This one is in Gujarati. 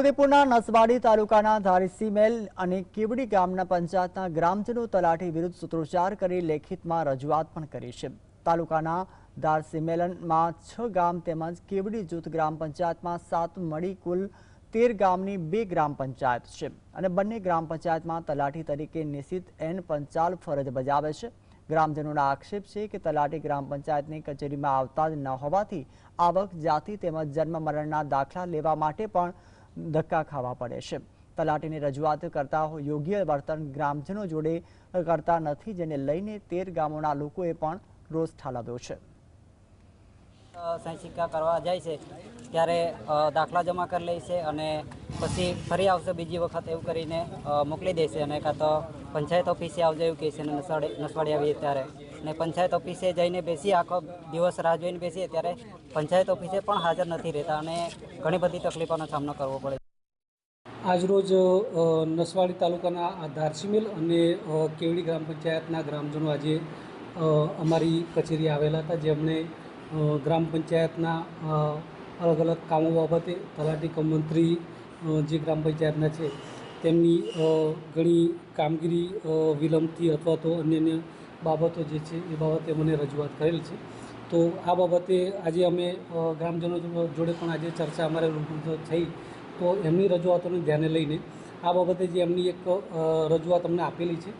છોટાઉદેપુરના નસવાડી તાલુકાના ધારીસીમેલ અને કેવડી ગામના પંચાયતના ગ્રામજનો તલાટી વિરુદ્ધ સૂત્રોચ્ચાર કરી લેખિતમાં રજૂઆત પણ કરી છે. તાલુકાના ધારસીમેલનમાં છ ગામ તેમજ કેવડી જૂથ ગ્રામ પંચાયતમાં સાત, મળી કુલ તેર ગામની બે ગ્રામ પંચાયત છે અને બંને ગ્રામ પંચાયતમાં તલાટી તરીકે નિશ્ચિત એન પંચાલ ફરજ બજાવે છે. ગ્રામજનોના આક્ષેપ છે કે તલાટી ગ્રામ પંચાયતની કચેરીમાં આવતા જ ન હોવાથી આવક, જાતિ તેમજ જન્મ મરણના દાખલા લેવા માટે પણ ધક્કા ખાવા પડે છે. તલાટીની રજૂઆત કરતા યોગ્ય વર્તન ગ્રામજનો જોડે કરતા નથી, જેને લઈને તેર ગામોના લોકોએ પણ રોષ ઠાલવ્યો છે. સહી સિક્કા કરવા જાય છે. ત્યારે દાખલા જમા કરી લેશે અને પછી ફરી આવશે બીજી વખત એવું કરીને મોકલી દેશે અને કાં તો પંચાયત ઓફિસે આવજો એવું કહે છે અને નસવાડી આવીએ ત્યારે. ને પંચાયત ઓફિસે જઈને બેસીએ આખો દિવસ રાહ જોઈને બેસીએ ત્યારે પંચાયત ઓફિસે પણ હાજર નથી રહેતા અને ઘણી બધી તકલીફોનો સામનો કરવો પડે આજરોજ નસવાડી તાલુકાના ધારસીમેલ અને કેવડી ગ્રામ પંચાયતના ગ્રામજનો આજે અમારી કચેરી આવેલા હતા. જેમને ગ્રામ પંચાયતના અલગ અલગ કામો બાબતે તલાટી કમ મંત્રી જે ગ્રામ પંચાયતના છે, તેમની ઘણી કામગીરી વિલંબથી અથવા તો અન્ય બાબતો જે છે, એ બાબતે મને રજૂઆત કરેલ છે. તો આ બાબતે આજે અમે ગ્રામજનો જોડે પણ આજે ચર્ચા અમારે રૂબરૂ થઈ. તો એમની રજૂઆતોને ધ્યાને લઈને આ બાબતે જે એમની એક રજૂઆત અમને આપેલી છે